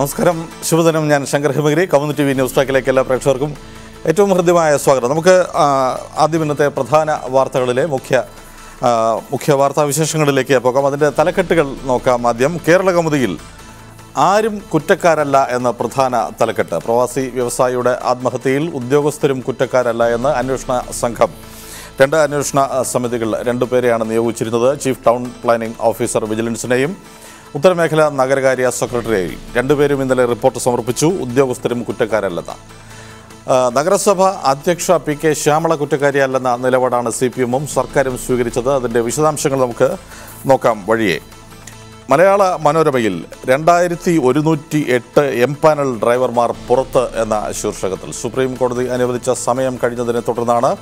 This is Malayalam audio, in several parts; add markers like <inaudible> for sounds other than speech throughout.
നമസ്കാരം. ശുഭദിനം. ഞാൻ ശങ്കർ ഹിമഗിരി. കമ്മ്യൂണി ടി വി ന്യൂസ് ടാക്കിലേക്ക് എല്ലാ പ്രേക്ഷകർക്കും ഏറ്റവും ഹൃദ്യമായ സ്വാഗതം. നമുക്ക് ആദ്യം ഇന്നത്തെ പ്രധാന വാർത്തകളിലെ മുഖ്യ മുഖ്യ വാർത്താ വിശേഷങ്ങളിലേക്ക് പോകാം. അതിന്റെ തലക്കെട്ടുകൾ നോക്കാം ആദ്യം. കേരള കൗമുദിയിൽ ആരും കുറ്റക്കാരല്ല എന്ന പ്രധാന തലക്കെട്ട്. പ്രവാസി വ്യവസായിയുടെ ആത്മഹത്യയിൽ ഉദ്യോഗസ്ഥരും കുറ്റക്കാരല്ല എന്ന് അന്വേഷണ സംഘം. രണ്ട് അന്വേഷണ സമിതികൾ രണ്ടുപേരെയാണ് നിയോഗിച്ചിരുന്നത്. ചീഫ് ടൗൺ പ്ലാനിംഗ് ഓഫീസർ വിജിലൻസിനെയും ഉത്തരമേഖല നഗരകാര്യ സെക്രട്ടറിയായി. രണ്ടുപേരും ഇന്നലെ റിപ്പോർട്ട് സമർപ്പിച്ചു. ഉദ്യോഗസ്ഥരും കുറ്റക്കാരല്ലെന്ന്. നഗരസഭ അധ്യക്ഷ പി കെ ശ്യാമള കുറ്റക്കാരിയല്ലെന്ന നിലപാടാണ് സി പി എമ്മും സർക്കാരും സ്വീകരിച്ചത്. അതിന്റെ വിശദാംശങ്ങൾ നമുക്ക് നോക്കാം വഴിയെ. മലയാള മനോരമയിൽ രണ്ടായിരത്തി ഒരുന്നൂറ്റി എട്ട് എം പാനൽ ഡ്രൈവർമാർ പുറത്ത് എന്ന ശീർഷകത്തിൽ. സുപ്രീം കോടതി അനുവദിച്ച സമയം കഴിഞ്ഞതിനെ തുടർന്നാണ്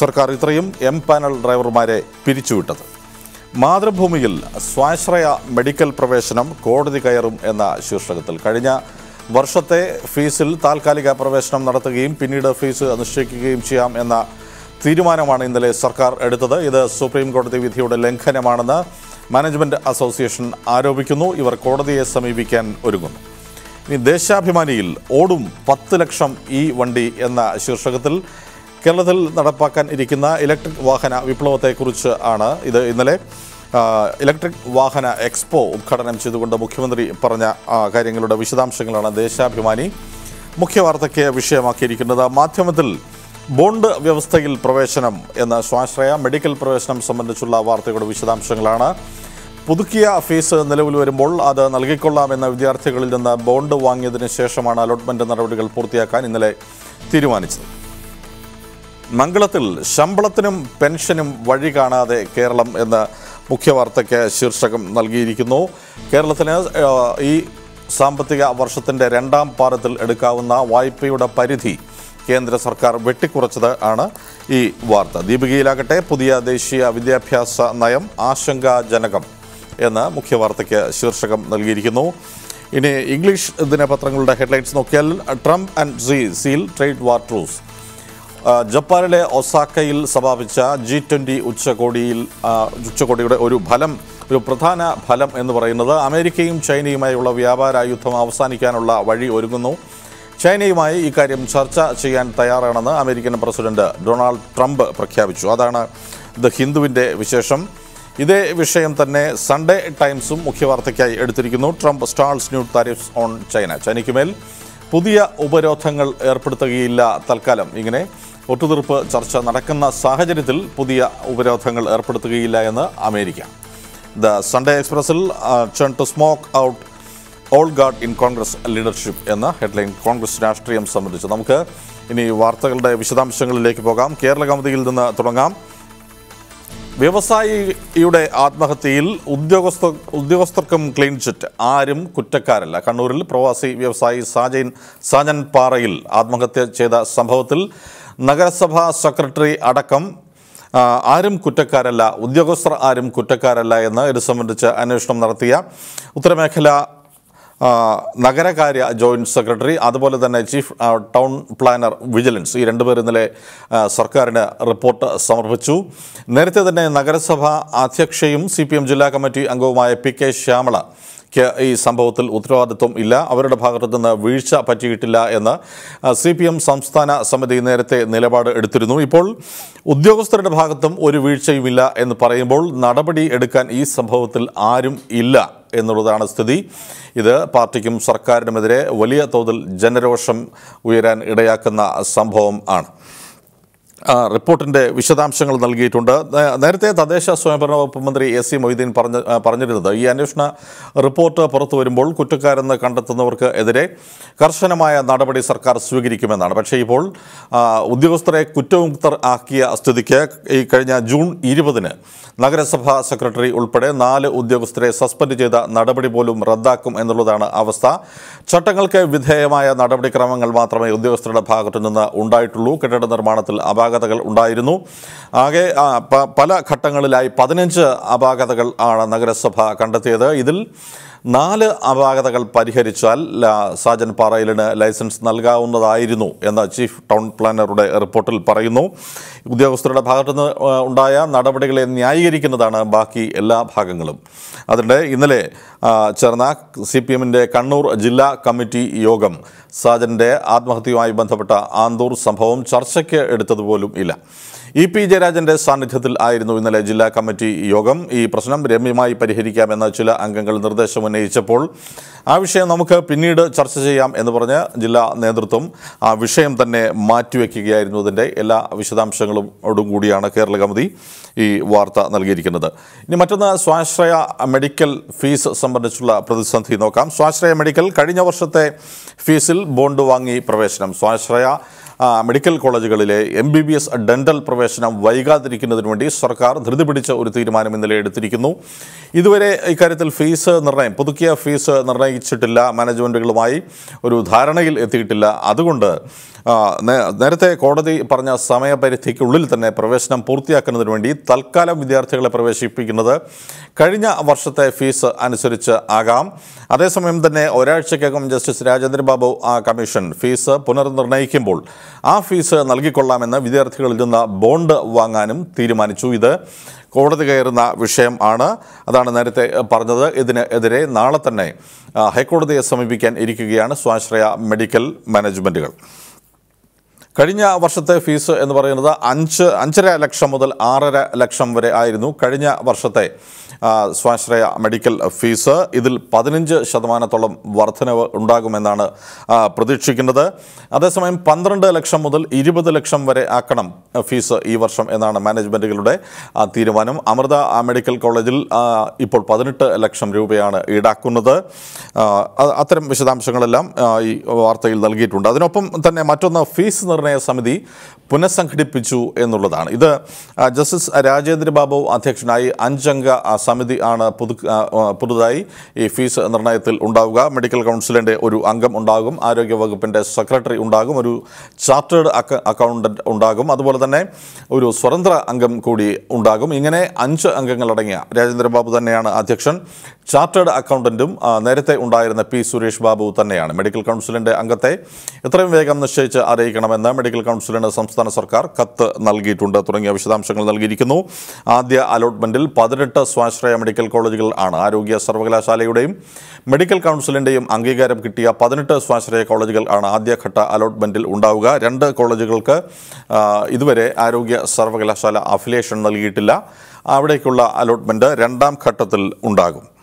സർക്കാർ ഇത്രയും എം പാനൽ ഡ്രൈവർമാരെ പിരിച്ചുവിട്ടത്. മാതൃഭൂമിയിൽ സ്വാശ്രയ മെഡിക്കൽ പ്രവേശനം കോടതി കയറും എന്ന ശീർഷകത്തിൽ. കഴിഞ്ഞ വർഷത്തെ ഫീസിൽ താൽക്കാലിക പ്രവേശനം നടത്തുകയും പിന്നീട് ഫീസ് നിശ്ചയിക്കുകയും ചെയ്യാം എന്ന തീരുമാനമാണ് ഇന്നലെ സർക്കാർ എടുത്തത്. ഇത് സുപ്രീം കോടതി വിധിയുടെ ലംഘനമാണെന്ന് മാനേജ്മെന്റ് അസോസിയേഷൻ ആരോപിക്കുന്നു. ഇവർ കോടതിയെ സമീപിക്കാൻ ഒരുങ്ങുന്നു. ഇനി ദേശാഭിമാനിയിൽ ഓടും പത്ത് ലക്ഷം ഈ വണ്ടി എന്ന ശീർഷകത്തിൽ കേരളത്തിൽ നടപ്പാക്കാൻ ഇരിക്കുന്ന ഇലക്ട്രിക് വാഹന വിപ്ലവത്തെക്കുറിച്ച് ആണ് ഇത് ഇന്നലെ ഇലക്ട്രിക് വാഹന എക്സ്പോ ഉദ്ഘാടനം ചെയ്തുകൊണ്ട് മുഖ്യമന്ത്രി പറഞ്ഞ കാര്യങ്ങളുടെ വിശദാംശങ്ങളാണ് ദേശാഭിമാനി മുഖ്യ വാർത്തയ്ക്ക് വിഷയമാക്കിയിരിക്കുന്നത്. മാധ്യമത്തിൽ ബോണ്ട് വ്യവസ്ഥയിൽ പ്രവേശനം എന്ന സ്വാശ്രയ മെഡിക്കൽ പ്രവേശനം സംബന്ധിച്ചുള്ള വാർത്തയുടെ വിശദാംശങ്ങളാണ്. പുതുക്കിയ ഫീസ് നിലവിൽ വരുമ്പോൾ അത് നൽകിക്കൊള്ളാമെന്ന വിദ്യാർത്ഥികളിൽ നിന്ന് ബോണ്ട് വാങ്ങിയതിന് ശേഷമാണ് അലോട്ട്മെന്റ് നടപടികൾ പൂർത്തിയാക്കാൻ ഇന്നലെ തീരുമാനിച്ചത്. മംഗളത്തിൽ ശമ്പളത്തിനും പെൻഷനും വഴി കാണാതെ കേരളം എന്ന മുഖ്യവാർത്തയ്ക്ക് ശീർഷകം നൽകിയിരിക്കുന്നു. കേരളത്തിന് ഈ സാമ്പത്തിക വർഷത്തിന്റെ രണ്ടാം പാദത്തിൽ എടുക്കാവുന്ന വായ്പയുടെ പരിധി കേന്ദ്ര സർക്കാർ വെട്ടിക്കുറച്ചത് ആണ് ഈ വാർത്ത. ദീപികയിലാകട്ടെ പുതിയ ദേശീയ വിദ്യാഭ്യാസ നയം ആശങ്കാജനകം എന്ന് മുഖ്യ വാർത്തയ്ക്ക് ശീർഷകം നൽകിയിരിക്കുന്നു. ഇനി ഇംഗ്ലീഷ് ദിനപത്രങ്ങളുടെ ഹെഡ്ലൈൻസ് നോക്കിയാൽ Trump and Xi seal trade war truce. ജപ്പാനിലെ ഒസാക്കയിൽ സമാപിച്ച ജി ട്വന്റി ഉച്ചകോടിയിൽ ഉച്ചകോടിയുടെ ഒരു ഫലം ഒരു പ്രധാന ഫലം എന്ന് പറയുന്നത് അമേരിക്കയും ചൈനയുമായുള്ള വ്യാപാര യുദ്ധം അവസാനിക്കാനുള്ള വഴി ഒരുങ്ങുന്നു. ചൈനയുമായി ഇക്കാര്യം ചർച്ച ചെയ്യാൻ തയ്യാറാണെന്ന് അമേരിക്കൻ പ്രസിഡന്റ് ഡൊണാൾഡ് ട്രംപ് പ്രഖ്യാപിച്ചു. അതാണ് ദ ഹിന്ദുവിന്റെ വിശേഷം. ഇതേ വിഷയം തന്നെ സൺഡേ ടൈംസും മുഖ്യവാർത്തയ്ക്കായി എടുത്തിരിക്കുന്നു. Trump stalls new tariffs on China. ചൈനയ്ക്കുമേൽ പുതിയ ഉപരോധങ്ങൾ ഏർപ്പെടുത്തുകയില്ല തൽക്കാലം. ഇങ്ങനെ ഒത്തുതീർപ്പ് ചർച്ച നടക്കുന്ന സാഹചര്യത്തിൽ പുതിയ ഉപരോധങ്ങൾ ഏർപ്പെടുത്തുകയില്ല എന്ന് America. The Sunday എക്സ്പ്രസിൽ turn to smoke out old guard in Congress leadership എന്ന ഹെഡ്ലൈൻ കോൺഗ്രസ് രാഷ്ട്രീയം സംബന്ധിച്ച്. നമുക്ക് ഇനി വാർത്തകളുടെ വിശദാംശങ്ങളിലേക്ക് പോകാം. കേരള കമ്മിതിയിൽ നിന്ന് തുടങ്ങാം. വ്യവസായിയുടെ ആത്മഹത്യയിൽ ഉദ്യോഗസ്ഥ ഉദ്യോഗസ്ഥർക്കും ക്ലീൻ ചിറ്റ് ആരും കുറ്റക്കാരല്ല. കണ്ണൂരിൽ പ്രവാസി വ്യവസായി സാജൻ സാജൻ പാറയിൽ ആത്മഹത്യ ചെയ്ത സംഭവത്തിൽ നഗരസഭാ സെക്രട്ടറി അടക്കം ആരും കുറ്റക്കാരല്ല ഉദ്യോഗസ്ഥർ ആരും കുറ്റക്കാരല്ല എന്ന് ഇത് സംബന്ധിച്ച് അന്വേഷണം നടത്തിയ ഉത്തരമേഖല നഗരകാര്യ ജോയിന്റ് സെക്രട്ടറി അതുപോലെ തന്നെ ചീഫ് ടൗൺ പ്ലാനർ വിജിലൻസ് ഈ രണ്ടുപേർ ഇന്നലെ സർക്കാരിന് റിപ്പോർട്ട് സമർപ്പിച്ചു. നേരത്തെ തന്നെ നഗരസഭാ അധ്യക്ഷയും സി ജില്ലാ കമ്മിറ്റി അംഗവുമായ പി കെ ശ്യാമള ഈ സംഭവത്തിൽ ഉത്തരവാദിത്വം ഇല്ല. അവരുടെ ഭാഗത്തു നിന്ന് വീഴ്ച പറ്റിയിട്ടില്ല എന്ന് സി പി എം സംസ്ഥാന സമിതി നേരത്തെ നിലപാട് എടുത്തിരുന്നു. ഇപ്പോൾ ഉദ്യോഗസ്ഥരുടെ ഭാഗത്തും ഒരു വീഴ്ചയുമില്ല എന്ന് പറയുമ്പോൾ നടപടി എടുക്കാൻ ഈ സംഭവത്തിൽ ആരും ഇല്ല എന്നുള്ളതാണ് സ്ഥിതി. ഇത് പാർട്ടിക്കും സർക്കാരിനുമെതിരെ വലിയ തോതിൽ ജനരോഷം ഉയരാൻ ഇടയാക്കുന്ന സംഭവം ആണ്. ആ, റിപ്പോർട്ടിന്റെ വിശദാംശങ്ങൾ നൽകിയിട്ടുണ്ട്. നേരത്തെ തദ്ദേശ സ്വയംഭരണ വകുപ്പ് മന്ത്രി എസ് സി മൊയ്തീൻ പറഞ്ഞ പറഞ്ഞിരുന്നത് ഈ അന്വേഷണ റിപ്പോർട്ട് പുറത്തു വരുമ്പോൾ കുറ്റക്കാരെന്ന് കണ്ടെത്തുന്നവർക്ക് എതിരെ കർശനമായ നടപടി സർക്കാർ സ്വീകരിക്കുമെന്നാണ്. പക്ഷേ ഇപ്പോൾ ഉദ്യോഗസ്ഥരെ കുറ്റമുക്തർ ആക്കിയ സ്ഥിതിക്ക് ഈ കഴിഞ്ഞ ജൂൺ ഇരുപതിന് നഗരസഭാ സെക്രട്ടറി ഉൾപ്പെടെ നാല് ഉദ്യോഗസ്ഥരെ സസ്പെൻഡ് ചെയ്ത നടപടി പോലും റദ്ദാക്കും എന്നുള്ളതാണ് അവസ്ഥ. ചട്ടങ്ങൾക്ക് വിധേയമായ നടപടിക്രമങ്ങൾ മാത്രമേ ഉദ്യോഗസ്ഥരുടെ ഭാഗത്തു നിന്ന് ഉണ്ടായിട്ടുള്ളൂ. കെട്ടിട നിർമ്മാണത്തിൽ അപാകതകൾ ഉണ്ടായിരുന്നു. ആകെ പല ഘട്ടങ്ങളിലായി പതിനഞ്ച് അപാകതകൾ ആണ് നഗരസഭ കണ്ടെത്തിയത്. ഇതിൽ നാല് അപാകതകൾ പരിഹരിച്ചാൽ സാജൻ പാറയിലിന് ലൈസൻസ് നൽകാവുന്നതായിരുന്നു എന്ന് ചീഫ് ടൗൺ പ്ലാനറുടെ റിപ്പോർട്ടിൽ പറയുന്നു. ഉദ്യോഗസ്ഥരുടെ ഭാഗത്തുനിന്ന് ഉണ്ടായ നടപടികളെ ന്യായീകരിക്കുന്നതാണ് ബാക്കി എല്ലാ ഭാഗങ്ങളും. അതിനിടെ ഇന്നലെ ചേർന്ന സി പി എമ്മിന്റെ കണ്ണൂർ ജില്ലാ കമ്മിറ്റി യോഗം സാജന്റെ ആത്മഹത്യയുമായി ബന്ധപ്പെട്ട ആന്തൂർ സംഭവം ചർച്ചയ്ക്ക് എടുത്തതുപോലും ഇല്ല. ഇ പി ജയരാജന്റെ സാന്നിധ്യത്തിൽ ആയിരുന്നു ഇന്നലെ ജില്ലാ കമ്മിറ്റി യോഗം. ഈ പ്രശ്നം രമ്യമായി പരിഹരിക്കാമെന്ന ചില അംഗങ്ങൾ നിർദ്ദേശം ഉന്നയിച്ചപ്പോൾ ആ വിഷയം നമുക്ക് പിന്നീട് ചർച്ച ചെയ്യാം എന്ന് പറഞ്ഞ് ജില്ലാ നേതൃത്വം ആ വിഷയം തന്നെ മാറ്റിവെക്കുകയായിരുന്നു അതിന്റെ എല്ലാ വിശദാംശങ്ങളോടും കൂടിയാണ് കേരള കമ്മിറ്റി ഈ വാർത്ത നൽകിയിരിക്കുന്നത്. ഇനി മറ്റൊന്ന് സ്വാശ്രയ മെഡിക്കൽ ഫീസ് സംബന്ധിച്ചുള്ള പ്രതിസന്ധി നോക്കാം. സ്വാശ്രയ മെഡിക്കൽ കഴിഞ്ഞ വർഷത്തെ ഫീസിൽ ബോണ്ട് വാങ്ങി പ്രവേശനം. സ്വാശ്രയ മെഡിക്കൽ കോളേജുകളിലെ M B B S dental പ്രവേശനം വൈകാതിരിക്കുന്നതിന് വേണ്ടി സർക്കാർ ധൃതി പിടിച്ച ഒരു തീരുമാനം ഇന്നലെ എടുത്തിരിക്കുന്നു. ഇതുവരെ ഇക്കാര്യത്തിൽ ഫീസ് നിർണയം പുതുക്കിയ ഫീസ് നിർണയിച്ചിട്ടില്ല മാനേജ്മെന്റുകളുമായി ഒരു ധാരണയിൽ എത്തിയിട്ടില്ല. അതുകൊണ്ട് നേരത്തെ കോടതി പറഞ്ഞ സമയപരിധിക്കുള്ളിൽ തന്നെ പ്രവേശനം പൂർത്തിയാക്കുന്നതിന് വേണ്ടി തൽക്കാലം വിദ്യാർത്ഥികളെ പ്രവേശിപ്പിക്കുന്നത് കഴിഞ്ഞ വർഷത്തെ ഫീസ് അനുസരിച്ച് ആകാം. അതേസമയം തന്നെ ഒരാഴ്ചക്കകം ജസ്റ്റിസ് രാജേന്ദ്രബാബു കമ്മീഷൻ ഫീസ് പുനർനിർണയിക്കുമ്പോൾ ആ ഫീസ് നൽകിക്കൊള്ളാമെന്ന് വിദ്യാർത്ഥികളിൽ നിന്ന് ബോണ്ട് വാങ്ങാനും തീരുമാനിച്ചു. ഇത് കോടതി കയറുന്ന വിഷയം ആണ്. അതാണ് നേരത്തെ പറഞ്ഞത്. ഇതിനെതിരെ നാളെ തന്നെ ഹൈക്കോടതിയെ സമീപിക്കാൻ ഇരിക്കുകയാണ് സ്വാശ്രയ മെഡിക്കൽ മാനേജ്മെന്റുകൾ കഴിഞ്ഞ വർഷത്തെ ഫീസ് എന്ന് പറയുന്നത് അഞ്ച് അഞ്ചര ലക്ഷം മുതൽ ആറര ലക്ഷം വരെ ആയിരുന്നു. കഴിഞ്ഞ വർഷത്തെ സ്വാശ്രയ മെഡിക്കൽ ഫീസ് ഇതിൽ പതിനഞ്ച് ശതമാനത്തോളം വർധനവ് ഉണ്ടാകുമെന്നാണ് പ്രതീക്ഷിക്കുന്നത്. അതേസമയം പന്ത്രണ്ട് ലക്ഷം മുതൽ ഇരുപത് ലക്ഷം വരെ ആക്കണം ഫീസ് ഈ വർഷം എന്നാണ് മാനേജ്മെന്റുകളുടെ തീരുമാനം. അമൃത മെഡിക്കൽ കോളേജിൽ ഇപ്പോൾ പതിനെട്ട് ലക്ഷം രൂപയാണ് ഈടാക്കുന്നത്. അത്തരം വിശദാംശങ്ങളെല്ലാം ഈ വാർത്തയിൽ നൽകിയിട്ടുണ്ട്. അതിനൊപ്പം തന്നെ മറ്റൊന്ന് ഫീസ് നിർണയ സമിതി പുനഃസംഘടിപ്പിച്ചു എന്നുള്ളതാണ്. ഇത് ജസ്റ്റിസ് രാജേന്ദ്ര ബാബു അധ്യക്ഷനായി അഞ്ചംഗ സമിതി ആണ് പുതു പുതുതായി ഈ ഫീസ് നിർണയത്തിൽ ഉണ്ടാവുക. മെഡിക്കൽ കൗൺസിലിന്റെ ഒരു അംഗം ഉണ്ടാകും. ആരോഗ്യ വകുപ്പിന്റെ സെക്രട്ടറി ഉണ്ടാകും. ഒരു ചാർട്ടേഡ് അക്ക ഉണ്ടാകും. അതുപോലെ തന്നെ ഒരു സ്വതന്ത്ര അംഗം കൂടി ഉണ്ടാകും. ഇങ്ങനെ അഞ്ച് അംഗങ്ങളടങ്ങിയ രാജേന്ദ്ര ബാബു തന്നെയാണ് അധ്യക്ഷൻ. ചാർട്ടേഡ് അക്കൗണ്ടന്റും നേരത്തെ ഉണ്ടായിരുന്ന പി സുരേഷ് ബാബു തന്നെയാണ്. മെഡിക്കൽ കൗൺസിലിന്റെ അംഗത്തെ എത്രയും വേഗം നിശ്ചയിച്ച് അറിയിക്കണമെന്ന് മെഡിക്കൽ കൗൺസിലിന് സംസ്ഥാന സർക്കാർ കത്ത് നൽകിയിട്ടുണ്ട്. തുടങ്ങിയ വിശദാംശങ്ങൾ നൽകിയിരിക്കുന്നു. ആദ്യ അലോട്ട്മെന്റിൽ പതിനെട്ട് സ്വാശ്രയ മെഡിക്കൽ കോളേജുകൾ ആണ്. ആരോഗ്യ സർവകലാശാലയുടെയും മെഡിക്കൽ കൗൺസിലിന്റെയും അംഗീകാരം കിട്ടിയ പതിനെട്ട് സ്വാശ്രയ കോളേജുകൾ ആണ് ആദ്യഘട്ട അലോട്ട്മെന്റിൽ ഉണ്ടാവുക. രണ്ട് കോളേജുകൾക്ക് ഇതുവരെ ആരോഗ്യ സർവകലാശാല അഫിലിയേഷൻ നൽകിയിട്ടില്ല. അവിടേക്കുള്ള അലോട്ട്മെന്റ് രണ്ടാം ഘട്ടത്തിൽ ഉണ്ടാകും.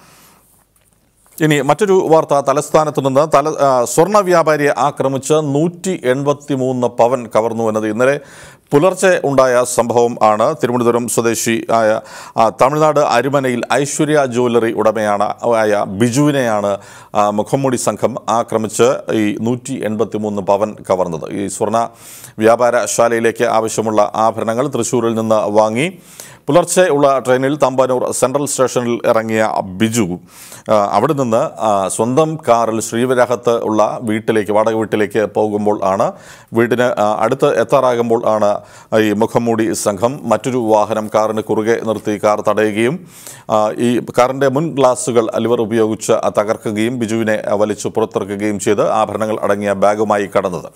ഇനി മറ്റൊരു വാർത്ത തലസ്ഥാനത്ത് നിന്ന് തല സ്വർണ വ്യാപാരിയെ ആക്രമിച്ച് നൂറ്റി എൺപത്തി മൂന്ന് പവൻ കവർന്നു എന്നത് ഇന്നലെ പുലർച്ചെ ഉണ്ടായ സംഭവം ആണ്. തിരുവനന്തപുരം സ്വദേശി ആയ തമിഴ്നാട് അരുമനയിൽ ഐശ്വര്യ ജ്വല്ലറി ഉടമയാണ് ആയ ബിജുവിനെയാണ് മുഖംമൂടി സംഘം ആക്രമിച്ച് ഈ നൂറ്റി എൺപത്തി മൂന്ന് പവൻ കവർന്നത്. ഈ സ്വർണ വ്യാപാരശാലയിലേക്ക് ആവശ്യമുള്ള ആഭരണങ്ങൾ തൃശ്ശൂരിൽ നിന്ന് വാങ്ങി പുലർച്ചെ ഉള്ള ട്രെയിനിൽ തമ്പാനൂർ സെൻട്രൽ സ്റ്റേഷനിൽ ഇറങ്ങിയ ബിജു അവിടെ നിന്ന് സ്വന്തം കാറിൽ ശ്രീവരാഹത്ത് ഉള്ള വീട്ടിലേക്ക് വാടക വീട്ടിലേക്ക് പോകുമ്പോൾ ആണ് വീടിന് അടുത്ത് എത്താറാകുമ്പോൾ ആണ് ഈ മുഖംമൂടി സംഘം മറ്റൊരു വാഹനം കാറിന് കുറുകെ നിർത്തി കാർ തടയുകയും ഈ കാറിന്റെ മുൻ ഗ്ലാസുകൾ അലിവർ ഉപയോഗിച്ച് തകർക്കുകയും ബിജുവിനെ വലിച്ചു പുറത്തിറക്കുകയും ചെയ്ത് ആഭരണങ്ങൾ അടങ്ങിയ ബാഗുമായി കടന്നത്.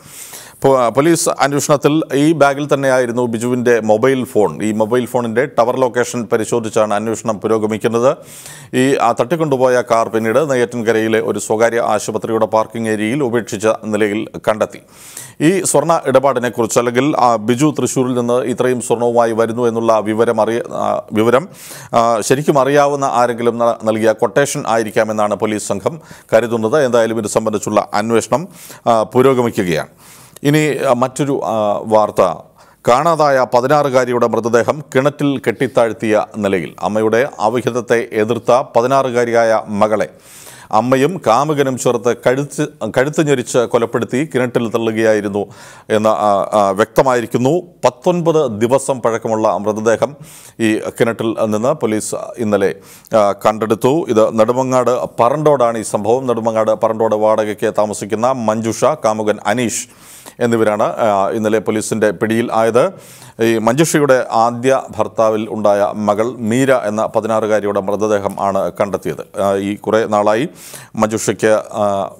പോലീസ് അന്വേഷണത്തിൽ ഈ ബാഗിൽ തന്നെയായിരുന്നു ബിജുവിന്റെ മൊബൈൽ ഫോൺ. ഈ മൊബൈൽ ഫോണിന്റെ ടവർ ലൊക്കേഷൻ പരിശോധിച്ചാണ് അന്വേഷണം പുരോഗമിക്കുന്നത്. ഈ തട്ടിക്കൊണ്ടുപോയ കാർ പിന്നീട് നെയ്യാറ്റിൻകരയിലെ ഒരു സ്വകാര്യ ആശുപത്രിയുടെ പാർക്കിംഗ് ഏരിയയിൽ ഉപേക്ഷിച്ച നിലയിൽ കണ്ടെത്തി. ഈ സ്വർണ ഇടപാടിനെക്കുറിച്ച് അല്ലെങ്കിൽ ബിജു തൃശ്ശൂരിൽ നിന്ന് ഇത്രയും സ്വർണവുമായി വരുന്നു എന്നുള്ള വിവരം അറിയ വിവരം ശരിക്കും അറിയാവുന്ന ആരെങ്കിലും നൽകിയ കൊട്ടേഷൻ ആയിരിക്കാമെന്നാണ് പോലീസ് സംഘം കരുതുന്നത്. എന്തായാലും ഇത് സംബന്ധിച്ചുള്ള അന്വേഷണം പുരോഗമിക്കുകയാണ്. ഇനി മറ്റൊരു വാർത്ത. കാണാതായ പതിനാറുകാരിയുടെ മൃതദേഹം കിണറ്റിൽ കെട്ടിത്താഴ്ത്തിയ നിലയിൽ. അമ്മയുടെ അവിഹിതത്തെ എതിർത്ത പതിനാറുകാരിയായ മകളെ അമ്മയും കാമുകനും ചേർത്ത് കഴുത്ത് കഴുത്ത് ഞെരിച്ച് കൊലപ്പെടുത്തി കിണറ്റിൽ തള്ളുകയായിരുന്നു എന്ന് വ്യക്തമായിരിക്കുന്നു. പത്തൊൻപത് ദിവസം പഴക്കമുള്ള മൃതദേഹം ഈ കിണറ്റിൽ നിന്ന് പോലീസ് ഇന്നലെ കണ്ടെടുത്തു. ഇത് നെടുമങ്ങാട് പറണ്ടോടാണ് ഈ സംഭവം. നെടുമങ്ങാട് പറണ്ടോട് വാടകയ്ക്ക് താമസിക്കുന്ന മഞ്ജുഷ കാമുകൻ അനീഷ്. എന്നിവരാണ് ഇന്നലെ പോലീസിന്റെ പിടിയിൽ ആയത്. ഈ മഞ്ജുഷയുടെ ആദ്യ ഭർത്താവിൽ ഉണ്ടായ മകൾ മീര എന്ന പതിനാറുകാരിയുടെ മൃതദേഹം ആണ് കണ്ടെത്തിയത്. ഈ കുറേ നാളായി മഞ്ജുഷയ്ക്ക്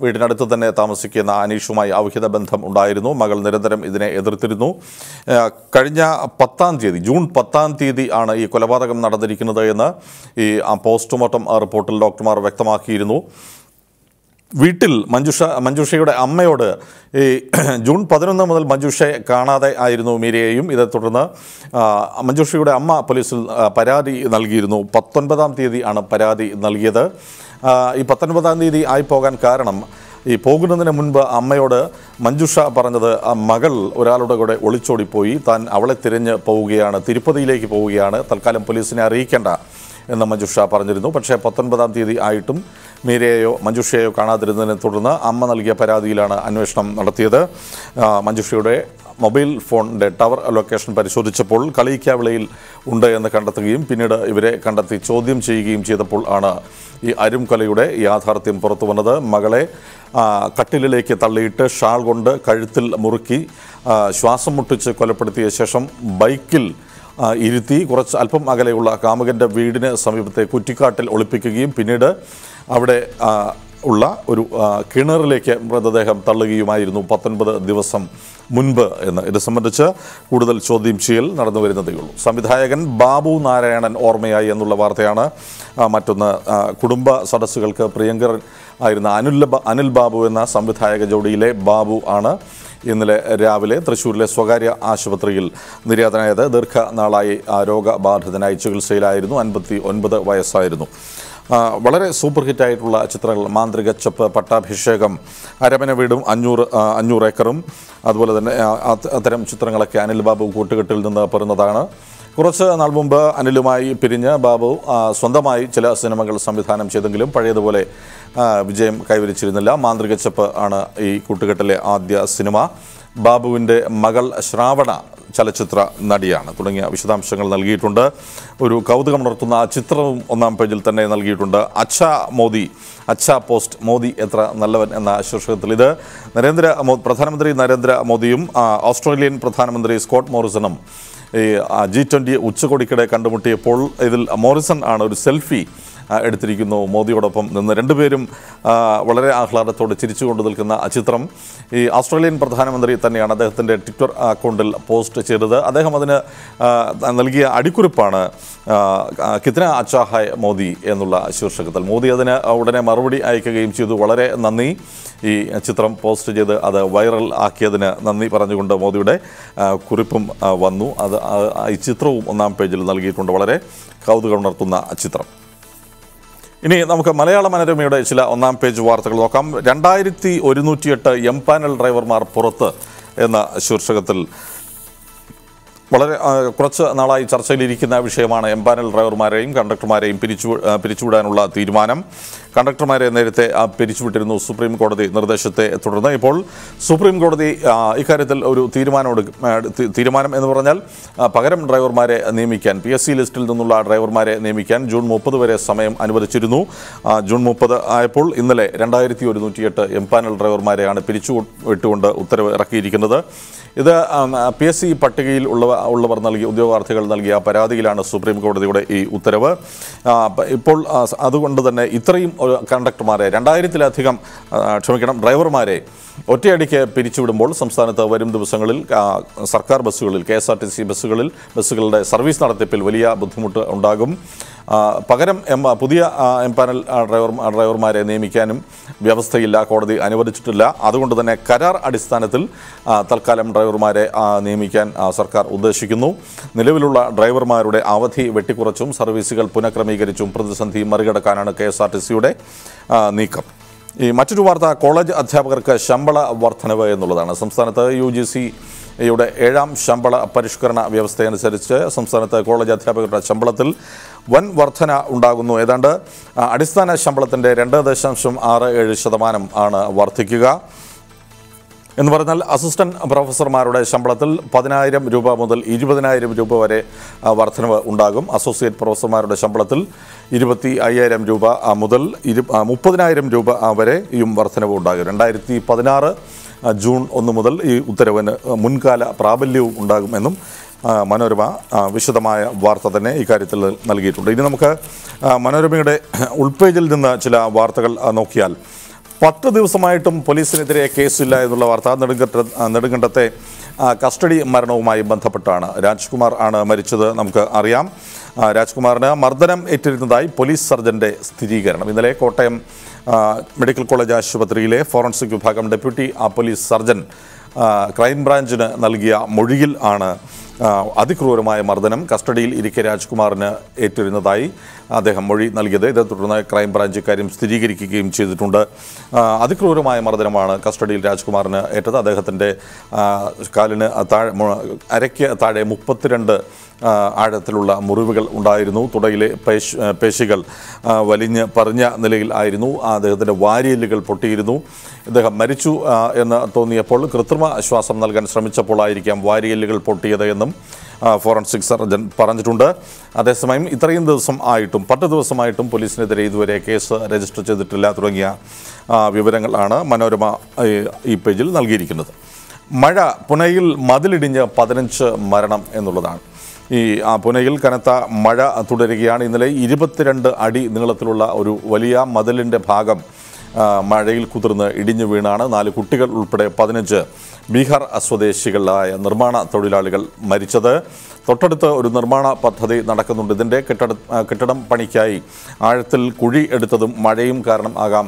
വീടിനടുത്ത് തന്നെ താമസിക്കുന്ന അനീഷുമായി ഔഹിത ബന്ധം ഉണ്ടായിരുന്നു. മകൾ നിരന്തരം ഇതിനെ എതിർത്തിരുന്നു. കഴിഞ്ഞ പത്താം തീയതി ജൂൺ പത്താം തീയതി ആണ് ഈ കൊലപാതകം നടന്നിരിക്കുന്നത് എന്ന് ഈ പോസ്റ്റ്മോർട്ടം റിപ്പോർട്ടിൽ ഡോക്ടർമാർ വ്യക്തമാക്കിയിരുന്നു. വീട്ടിൽ മഞ്ജുഷ മഞ്ജുഷയുടെ അമ്മയോട് ഈ <clears throat> ജൂൺ പതിനൊന്ന് മുതൽ മഞ്ജുഷയെ കാണാതെ ആയിരുന്നു മീരയെയും. ഇതേ തുടർന്ന് മഞ്ജുഷയുടെ അമ്മ പോലീസിൽ പരാതി നൽകിയിരുന്നു. പത്തൊൻപതാം തീയതി ആണ് പരാതി നൽകിയത്. ഈ പത്തൊൻപതാം തീയതി ആയി പോകാൻ കാരണം ഈ പോകുന്നതിന് മുൻപ് അമ്മയോട് മഞ്ജുഷ പറഞ്ഞത് മകൾ ഒരാളുടെ കൂടെ ഒളിച്ചോടിപ്പോയി. താൻ അവളെ തിരഞ്ഞ് പോവുകയാണ് തിരുപ്പതിയിലേക്ക് പോവുകയാണ്. തൽക്കാലം പോലീസിനെ അറിയിക്കേണ്ട എന്ന് മഞ്ജുഷ പറഞ്ഞിരുന്നു. പക്ഷേ പത്തൊൻപതാം തീയതി ആയിട്ടും മീരയെയോ മഞ്ജുഷയെയോ കാണാതിരുന്നതിനെ തുടർന്ന് അമ്മ നൽകിയ പരാതിയിലാണ് അന്വേഷണം നടത്തിയത്. മഞ്ജുഷയുടെ മൊബൈൽ ഫോണിന്റെ ടവർ ലൊക്കേഷൻ പരിശോധിച്ചപ്പോൾ കളിയിക്കാവിളയിൽ ഉണ്ട് എന്ന് കണ്ടെത്തുകയും പിന്നീട് ഇവരെ കണ്ടെത്തി ചോദ്യം ചെയ്യുകയും ചെയ്തപ്പോൾ ആണ് ഈ അരുംകൊലയുടെ യാഥാർത്ഥ്യം പുറത്തു വന്നത്. മകളെ കട്ടിലിലേക്ക് തള്ളിയിട്ട് ഷാൾ കൊണ്ട് കഴുത്തിൽ മുറുക്കി ശ്വാസം മുട്ടിച്ച് കൊലപ്പെടുത്തിയ ശേഷം ബൈക്കിൽ ഇരുത്തി കുറച്ച് അല്പം അകലെയുള്ള കാമുകന്റെ വീടിന് സമീപത്തെ കുറ്റിക്കാട്ടിൽ ഒളിപ്പിക്കുകയും പിന്നീട് അവിടെ ഉള്ള ഒരു കിണറിലേക്ക് മൃതദേഹം തള്ളുകയുമായിരുന്നു പത്തൊൻപത് ദിവസം മുൻപ് എന്ന്. ഇത് സംബന്ധിച്ച് കൂടുതൽ ചോദ്യം ചെയ്യൽ നടന്നു വരുന്നതേ ഉള്ളൂ. സംവിധായകൻ ബാബു നാരായണൻ ഓർമ്മയായി എന്നുള്ള വാർത്തയാണ് മറ്റൊന്ന് കുടുംബ സദസ്സുകൾക്ക് പ്രിയങ്കർ ആയിരുന്ന അനിൽ അനിൽ ബാബു എന്ന സംവിധായക ജോഡിയിലെ ബാബു ആണ് ഇന്നലെ രാവിലെ തൃശ്ശൂരിലെ സ്വകാര്യ ആശുപത്രിയിൽ നിര്യാതനായത്. ദീർഘനാളായി രോഗബാധിതനായി ചികിത്സയിലായിരുന്നു. അൻപത്തി ഒൻപത് വയസ്സായിരുന്നു. വളരെ സൂപ്പർ ഹിറ്റായിട്ടുള്ള ചിത്രങ്ങൾ. മാന്ത്രിക ചപ്പ് പട്ടാഭിഷേകം അരമന വീടും അഞ്ഞൂറ് അഞ്ഞൂറ് ഏക്കറും. അതുപോലെ തന്നെ അത്തരം ചിത്രങ്ങളൊക്കെ അനിൽ ബാബു കൂട്ടുകെട്ടിൽ നിന്ന് പെറുന്നതാണ്. കുറച്ച് നാൾ മുമ്പ് അനിലുമായി പിരിഞ്ഞ് ബാബു സ്വന്തമായി ചില സിനിമകൾ സംവിധാനം ചെയ്തെങ്കിലും പഴയതുപോലെ വിജയം കൈവരിച്ചിരുന്നില്ല. മാന്ത്രിക ചപ്പ് ആണ് ഈ കൂട്ടുകെട്ടിലെ ആദ്യ സിനിമ. ബാബുവിന്റെ മകൾ ശ്രാവണ ചലച്ചിത്ര നടിയാണ്. തുടങ്ങിയ വിശദാംശങ്ങൾ നൽകിയിട്ടുണ്ട്. ഒരു കൗതുകം ഉണർത്തുന്ന ആ ചിത്രവും ഒന്നാം പേജിൽ തന്നെ നൽകിയിട്ടുണ്ട്. അച്ഛ മോദി അച്ഛ പോസ്റ്റ് മോദി എത്ര നല്ലവൻ എന്ന ശീർഷകത്തിൽ ഇത്. നരേന്ദ്ര പ്രധാനമന്ത്രി നരേന്ദ്ര മോദിയും ഓസ്ട്രേലിയൻ പ്രധാനമന്ത്രി സ്കോട്ട് മോറിസണും ഈ ജി ട്വന്റി ഉച്ചകോടിക്കിടെ കണ്ടുമുട്ടിയപ്പോൾ ഇതിൽ മോറിസൺ ആണ് ഒരു സെൽഫി എടുത്തിരിക്കുന്നു. മോദിയോടൊപ്പം നിന്ന് രണ്ടുപേരും വളരെ ആഹ്ലാദത്തോടെ ചിരിച്ചുകൊണ്ട് നിൽക്കുന്ന ചിത്രം. ഈ ഓസ്ട്രേലിയൻ പ്രധാനമന്ത്രി തന്നെയാണ് അദ്ദേഹത്തിന്റെ ട്വിറ്റർ അക്കൗണ്ടിൽ പോസ്റ്റ് ചെയ്തത്. അദ്ദേഹം അതിന് നൽകിയ അടിക്കുറിപ്പാണ് കിത്ന അച്ചാഹായ് മോദി എന്നുള്ള ശീർഷകത്തിൽ. മോദി അതിന് ഉടനെ മറുപടി അയക്കുകയും ചെയ്തു. വളരെ നന്ദി. ഈ ചിത്രം പോസ്റ്റ് ചെയ്ത് അത് വൈറൽ ആക്കിയതിന് നന്ദി പറഞ്ഞുകൊണ്ട് മോദിയുടെ കുറിപ്പും വന്നു. അത് ഈ ചിത്രവും ഒന്നാം പേജിൽ നൽകിയിട്ടുണ്ട്. വളരെ കൗതുകം ഉണർത്തുന്ന ചിത്രം. ഇനി നമുക്ക് മലയാള മനോരമയുടെ ചില ഒന്നാം പേജ് വാർത്തകൾ നോക്കാം. രണ്ടായിരത്തി ഒരുന്നൂറ്റിയെട്ട് എം പാനൽ ഡ്രൈവർമാർ പുറത്ത് എന്ന ശീർഷകത്തിൽ വളരെ കുറച്ച് നാളായി ചർച്ചയിലിരിക്കുന്ന വിഷയമാണ് എം പാനൽ ഡ്രൈവർമാരെയും കണ്ടക്ടർമാരെയും പിരിച്ചു പിരിച്ചുവിടാനുള്ള തീരുമാനം. കണ്ടക്ടർമാരെ നേരത്തെ പിരിച്ചുവിട്ടിരുന്നു സുപ്രീം കോടതി നിർദ്ദേശത്തെ തുടർന്ന്. ഇപ്പോൾ സുപ്രീം കോടതി ഇക്കാര്യത്തിൽ ഒരു തീരുമാനം തീരുമാനം എന്ന് പറഞ്ഞാൽ പകരം ഡ്രൈവർമാരെ നിയമിക്കാൻ പി എസ് സി ലിസ്റ്റിൽ നിന്നുള്ള ഡ്രൈവർമാരെ നിയമിക്കാൻ ജൂൺ മുപ്പത് വരെ സമയം അനുവദിച്ചിരുന്നു. ജൂൺ മുപ്പത് ആയപ്പോൾ ഇന്നലെ രണ്ടായിരത്തി ഒരുന്നൂറ്റിയെട്ട് എം പാനൽ ഡ്രൈവർമാരെയാണ് പിരിച്ചു വിട്ടുകൊണ്ട് ഉത്തരവ് ഇറക്കിയിരിക്കുന്നത്. ഇത് പി എസ് സി പട്ടികയിൽ ഉള്ളവ ഉള്ളവർ നൽകിയ ഉദ്യോഗാർത്ഥികൾ നൽകിയ പരാതിയിലാണ് സുപ്രീം കോടതിയുടെ ഈ ഉത്തരവ്. ഇപ്പോൾ അതുകൊണ്ട് തന്നെ ഇത്രയും കണ്ടക്ടർമാരെ രണ്ടായിരത്തിലധികം ക്ഷമിക്കണം ഡ്രൈവർമാരെ ഒറ്റയടിക്ക് പിരിച്ചുവിടുമ്പോൾ സംസ്ഥാനത്ത് വരും ദിവസങ്ങളിൽ സർക്കാർ ബസ്സുകളിൽ K S R T C ബസ്സുകളിൽ ബസ്സുകളുടെ സർവീസ് നടത്തിപ്പിൽ വലിയ ബുദ്ധിമുട്ട് ഉണ്ടാകും. പകരം എം പുതിയ എം പാനൽ ഡ്രൈവർ ഡ്രൈവർമാരെ നിയമിക്കാനും വ്യവസ്ഥയില്ല കോടതി അനുവദിച്ചിട്ടില്ല. അതുകൊണ്ട് തന്നെ കരാർ അടിസ്ഥാനത്തിൽ തൽക്കാലം ഡ്രൈവർമാരെ നിയമിക്കാൻ സർക്കാർ ഉദ്ദേശിക്കുന്നു. നിലവിലുള്ള ഡ്രൈവർമാരുടെ അവധി വെട്ടിക്കുറച്ചും സർവീസുകൾ പുനഃക്രമീകരിച്ചും പ്രതിസന്ധി മറികടക്കാനാണ് കെ എസ് ആർ ടി സിയുടെ നീക്കം. ഈ മറ്റൊരു വാർത്ത കോളേജ് അധ്യാപകർക്ക് ശമ്പള വർധനവ് എന്നുള്ളതാണ്. സംസ്ഥാനത്ത് യു ജി സി യുടെ ഏഴാം ശമ്പള പരിഷ്കരണ വ്യവസ്ഥയനുസരിച്ച് സംസ്ഥാനത്ത് കോളേജ് അധ്യാപകരുടെ ശമ്പളത്തിൽ വൻ വർധന ഉണ്ടാകുന്നു. ഏതാണ്ട് അടിസ്ഥാന ശമ്പളത്തിന്റെ രണ്ട് ദശാംശം ആറ് ഏഴ് ശതമാനം ആണ് വർദ്ധിക്കുക എന്ന് പറഞ്ഞാൽ അസിസ്റ്റന്റ് പ്രൊഫസർമാരുടെ ശമ്പളത്തിൽ പതിനായിരം രൂപ മുതൽ ഇരുപതിനായിരം രൂപ വരെ വർധനവ് ഉണ്ടാകും. അസോസിയേറ്റ് പ്രൊഫസർമാരുടെ ശമ്പളത്തിൽ ഇരുപത്തി അയ്യായിരം രൂപ മുതൽ ഇരു മുപ്പതിനായിരം രൂപ വരെയും വർധനവ് ഉണ്ടാകും. രണ്ടായിരത്തി പതിനാറ് ജൂൺ ഒന്ന് മുതൽ ഈ ഉത്തരവിന് മുൻകാല പ്രാബല്യവും ഉണ്ടാകുമെന്നും മനോരമ വിശദമായ വാർത്ത തന്നെ ഇക്കാര്യത്തിൽ നൽകിയിട്ടുണ്ട്. ഇനി നമുക്ക് മനോരമയുടെ ഉൾപേജിൽ നിന്ന് ചില വാർത്തകൾ നോക്കിയാൽ. പത്ത് ദിവസമായിട്ടും പോലീസിനെതിരെ കേസില്ല എന്നുള്ള വാർത്ത നെടുങ്കണ്ട നെടുങ്കണ്ടത്തെ കസ്റ്റഡി മരണവുമായി ബന്ധപ്പെട്ടാണ്. രാജ്കുമാർ ആണ് മരിച്ചത് നമുക്ക് അറിയാം. രാജ്കുമാറിന് മർദ്ദനം ഏറ്റിരുന്നതായി പോലീസ് സർജന്റെ സ്ഥിരീകരണം. ഇന്നലെ കോട്ടയം മെഡിക്കൽ കോളേജ് ആശുപത്രിയിലെ ഫോറൻസിക് വിഭാഗം ഡെപ്യൂട്ടി പോലീസ് സർജൻ ക്രൈംബ്രാഞ്ചിന് നൽകിയ മൊഴിയിൽ ആണ് അതിക്രൂരമായ മർദ്ദനം കസ്റ്റഡിയിൽ ഇരിക്കെ രാജ്കുമാറിന് ഏറ്റിരുന്നതായി അദ്ദേഹം മൊഴി നൽകിയത്. ഇതേ തുടർന്ന് ക്രൈംബ്രാഞ്ച് ഇക്കാര്യം സ്ഥിരീകരിക്കുകയും ചെയ്തിട്ടുണ്ട്. അതിക്രൂരമായ മർദ്ദനമാണ് കസ്റ്റഡിയിൽ രാജ്കുമാറിന് ഏറ്റത്. അദ്ദേഹത്തിന്റെ കാലിന് താഴെ അരയ്ക്ക് താഴെ മുപ്പത്തിരണ്ട് ആഴത്തിലുള്ള മുറിവുകൾ ഉണ്ടായിരുന്നു. തുടയിലെ പേശ് പേശികൾ വലിഞ്ഞ് പറഞ്ഞ നിലയിൽ ആയിരുന്നു. അദ്ദേഹത്തിന്റെ വാരിയല്ലുകൾ പൊട്ടിയിരുന്നു. ഇദ്ദേഹം മരിച്ചു എന്ന് തോന്നിയപ്പോൾ കൃത്രിമ ശ്വാസം നൽകാൻ ശ്രമിച്ചപ്പോൾ ആയിരിക്കാം വാരിയല്ലുകൾ പൊട്ടിയത് എന്നും ആ, ഫോറൻസിക് സർജൻ പറഞ്ഞിട്ടുണ്ട്. അതേസമയം ഇത്രയും ദിവസം ആയിട്ടും പത്ത് ദിവസമായിട്ടും പോലീസിനെതിരെ ഇതുവരെ കേസ് രജിസ്റ്റർ ചെയ്തിട്ടില്ല തുടങ്ങിയ വിവരങ്ങളാണ് മനോരമ ഈ, പേജിൽ നൽകിയിരിക്കുന്നത്. മഴ പുനയിൽ മതിലിടിഞ്ഞ് പതിനഞ്ച് മരണം എന്നുള്ളതാണ്. ഈ പുനയിൽ കനത്ത മഴ തുടരുകയാണ്. ഇന്നലെ ഇരുപത്തിരണ്ട് അടി നീളത്തിലുള്ള ഒരു വലിയ മതിലിന്റെ ഭാഗം മഴയിൽ കുതിർന്ന് ഇടിഞ്ഞു വീണാണ്. നാല് കുട്ടികൾ ഉൾപ്പെടെ പതിനഞ്ച്. ബീഹാർ സ്വദേശികളായ നിർമ്മാണ തൊഴിലാളികൾ മരിച്ചത്. തൊട്ടടുത്ത് ഒരു നിർമ്മാണ പദ്ധതി നടക്കുന്നുണ്ട്. ഇതിന്റെ കെട്ടിട കെട്ടിടം പണിക്കായി ആഴത്തിൽ കുഴി എടുത്തതും മഴയും കാരണം ആകാം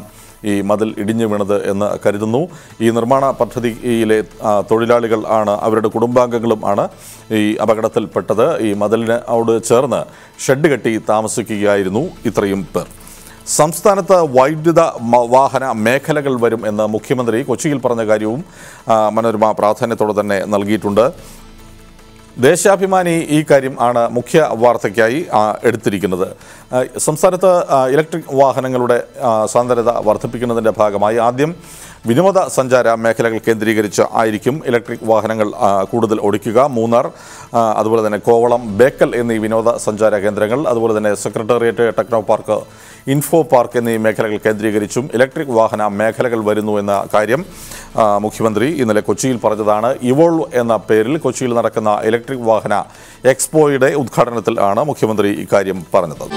ഈ മതിൽ ഇടിഞ്ഞു വീണത് എന്ന് കരുതുന്നു. ഈ നിർമ്മാണ പദ്ധതിയിലെ തൊഴിലാളികൾ ആണ് അവരുടെ കുടുംബാംഗങ്ങളും ആണ് ഈ അപകടത്തിൽപ്പെട്ടത്. ഈ മതിലിനോട് ചേർന്ന് ഷെഡ് കെട്ടി താമസിക്കുകയായിരുന്നു ഇത്രയും പേർ. സംസ്ഥാനത്ത് വൈദ്യുത വാഹന മേഖലകൾ വരും എന്ന് മുഖ്യമന്ത്രി കൊച്ചിയിൽ പറഞ്ഞ കാര്യവും മനോരമ പ്രാധാന്യത്തോടെ തന്നെ നൽകിയിട്ടുണ്ട്. ദേശാഭിമാനി ഈ കാര്യം ആണ് മുഖ്യ വാർത്തയ്ക്കായി എടുത്തിരിക്കുന്നത്. സംസ്ഥാനത്ത് ഇലക്ട്രിക് വാഹനങ്ങളുടെ സാന്ദ്രത വർദ്ധിപ്പിക്കുന്നതിന്റെ ഭാഗമായി ആദ്യം വിനോദ സഞ്ചാര മേഖലകൾ കേന്ദ്രീകരിച്ച് ആയിരിക്കും ഇലക്ട്രിക് വാഹനങ്ങൾ കൂടുതൽ ഓടിക്കുക. മൂന്നാർ അതുപോലെ തന്നെ കോവളം ബേക്കൽ എന്നീ വിനോദ സഞ്ചാര കേന്ദ്രങ്ങൾ അതുപോലെ തന്നെ secretariat techno park info park എന്നീ മേഖലകൾ കേന്ദ്രീകരിച്ചും ഇലക്ട്രിക് വാഹന മേഖലകൾ വരുന്നു എന്ന കാര്യം മുഖ്യമന്ത്രി ഇന്നലെ കൊച്ചിയിൽ പറഞ്ഞതാണ്. ഇവോൾവ് എന്ന പേരിൽ കൊച്ചിയിൽ നടക്കുന്ന ഇലക്ട്രിക് വാഹന എക്സ്പോയുടെ ഉദ്ഘാടനത്തിൽ ആണ് മുഖ്യമന്ത്രി ഇക്കാര്യം പറഞ്ഞത്.